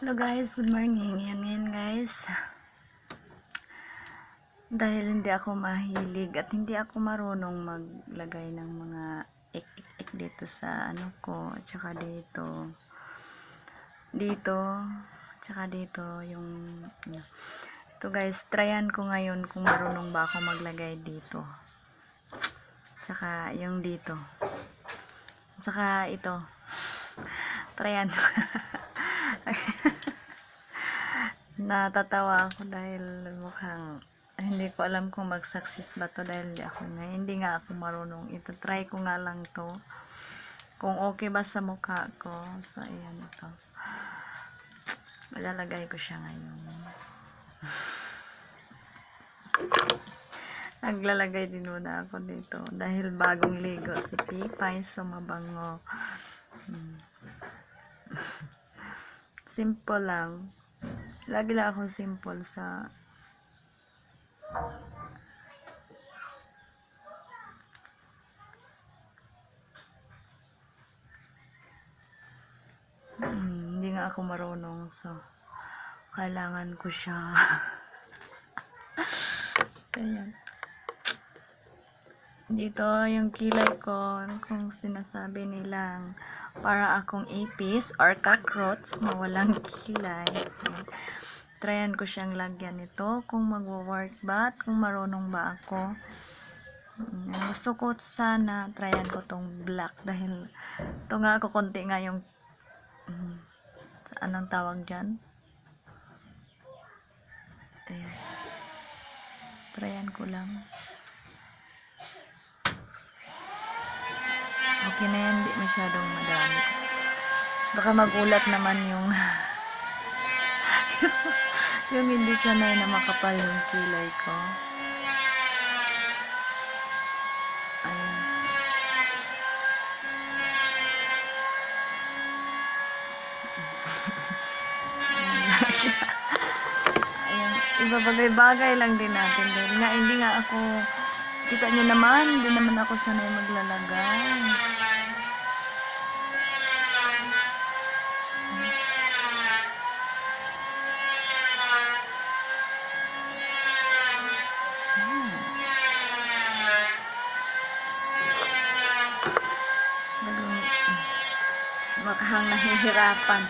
Hello guys, good morning. Yan ngayon guys. Dahil hindi ako mahilig at hindi ako marunong maglagay ng mga ik-ik dito sa ano ko, at saka dito. Dito, at saka dito yung ano. Ito guys, tryan ko ngayon kung marunong ba ako maglagay dito. Tsaka yung dito. Tsaka ito. Tryan. Natatawa ako dahil mukhang hindi ko alam kung mag-success ba to dahil hindi ako nga, hindi nga ako marunong. Ito, try ko nga lang to. Kung okay ba sa mukha ko. So, ayan ito. Malalagay ko siya ngayon. Naglalagay din muna ako dito dahil bagong ligo si Pipay so mabango. Hmm. Simple lang. Lagi lang ako simple sa Hmm, hindi nga ako marunong so kailangan ko siya. Ayan. Dito yung kilay ko, kung sinasabi nilang para akong apis or cockroach na walang kilay. Tryan ko siyang lagyan nito kung magwo-work ba at kung marunong ba ako. Mm, Gusto ko sana tryan ko tong black dahil ito nga ako konti nga yung mm, anong tawag dyan? Ayan. Tryan ko lang. Okay na yan, di masyadong madami. Baka magulat naman yung yung hindi sanay na makapal yung kilay ko. Ayan. Ayan. Ayan. Ibabagay-bagay lang din natin. Dahil nga, hindi nga ako, kita niyo naman, hindi naman ako sanay maglalagay. Naging, makahang nahihirapan.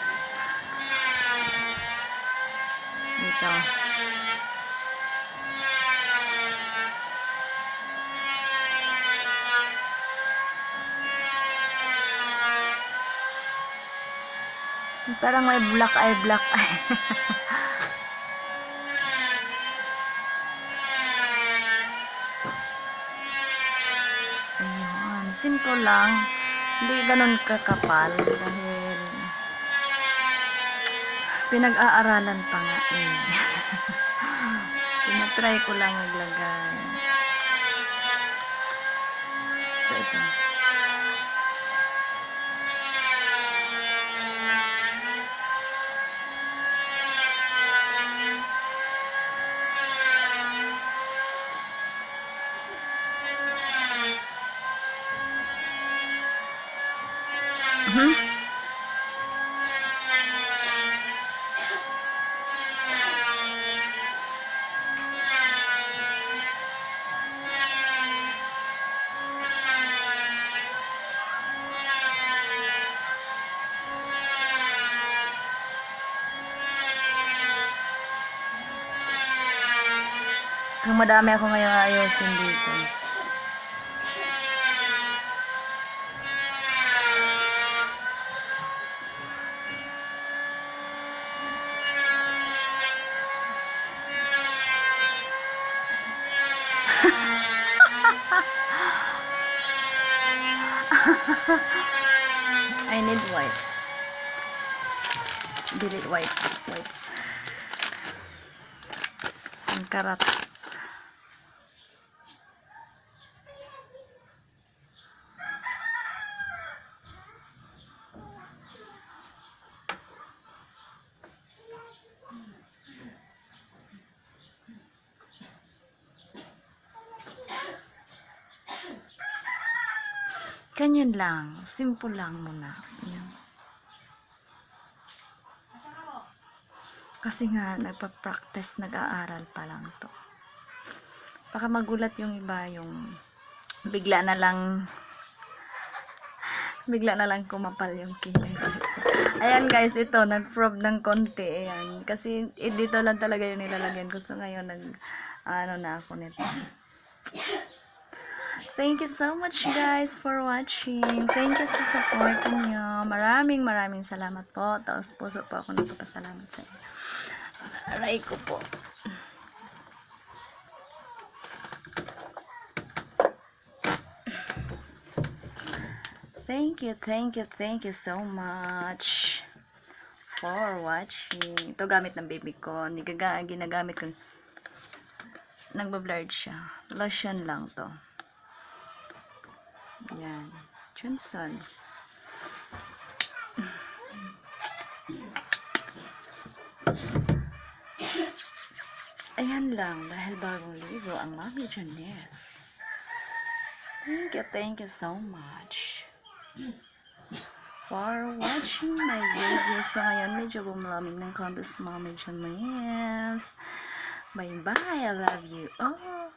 Dito. Parang may black eye, black eye. Ayun, simple lang. Hindi ganun kakapal dahil pinag-aaralan pa nga eh. Tinatry ko lang maglagay. So, ito. Mhm. Kung madami ako ngayong ayusin dito. I need wipes. Delete wipe, wipes. Ang karat. Ganyan lang. Simple lang muna. Yan. Kasi nga, nagpa-practice, nag-aaral pa lang to. Baka magulat yung iba, yung bigla na lang bigla na lang kumapal yung kilay dito. Ayan guys, ito, nag-probe ng konti. Ayan. Kasi eh, dito lang talaga yung nilalagyan ko. So ngayon, nag, ano na ako nito. Thank you so much guys for watching. Thank you sa support niyo. Maraming maraming salamat po. Taos puso po ako nagpapasalamat sa inyo. Aray ko po. Thank you, thank you, thank you so much for watching. Ito gamit ng baby ko. Ginagamit ko. Nagbablurred siya. Lotion lang to. Yan. Johnson. Ayan lang. Dahil bagong ligo ang Mami Janice. Thank you, thank you so much for watching my video. So, ngayon, medyo bumulamig ng konti sa Mami Janice. Bye-bye. I love you all.